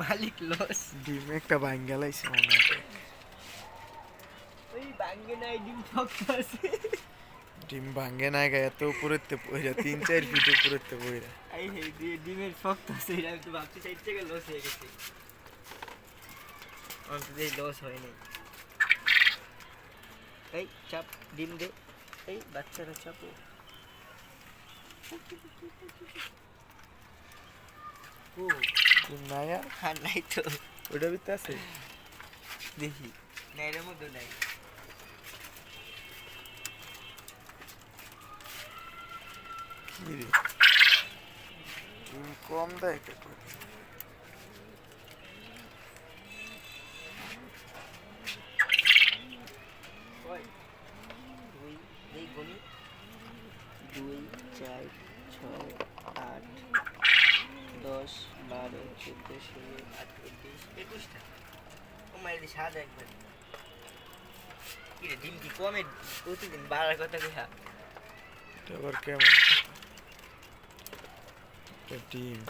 মালিক loss. ডিম একটা বাইন গেলাইছে মনে হয়। ওই ভাঙ্গে নাই ডিম শক্ত আছে। ডিম ভাঙ্গে না গায়ে এত উপরেতে পইরা তিন চার ফিট উপরেতে পইরা। এই হে ডিমের শক্ত আছে এটা তো ভাবছি সাইড থেকে লস হয়ে গেছে। অন্তত লস হয়নি এই চাপ ডিম দে। এই বাচ্চারা চাপো। ও। নাই আর নাই তো। ওইটা ভিতরে আছে? দেখি। না এর মধ্যে নাই কম দেয় কে করে? দুই চার ছয় আট দশ বারো, চোদ্দ, ষোলো, আঠেরো একুশটা ও মাইলি সাদা একবার। কিরে, ডিম কি কমে? প্রতিদিন বাড়ার কথা এটা আবার কেমন? ডিম।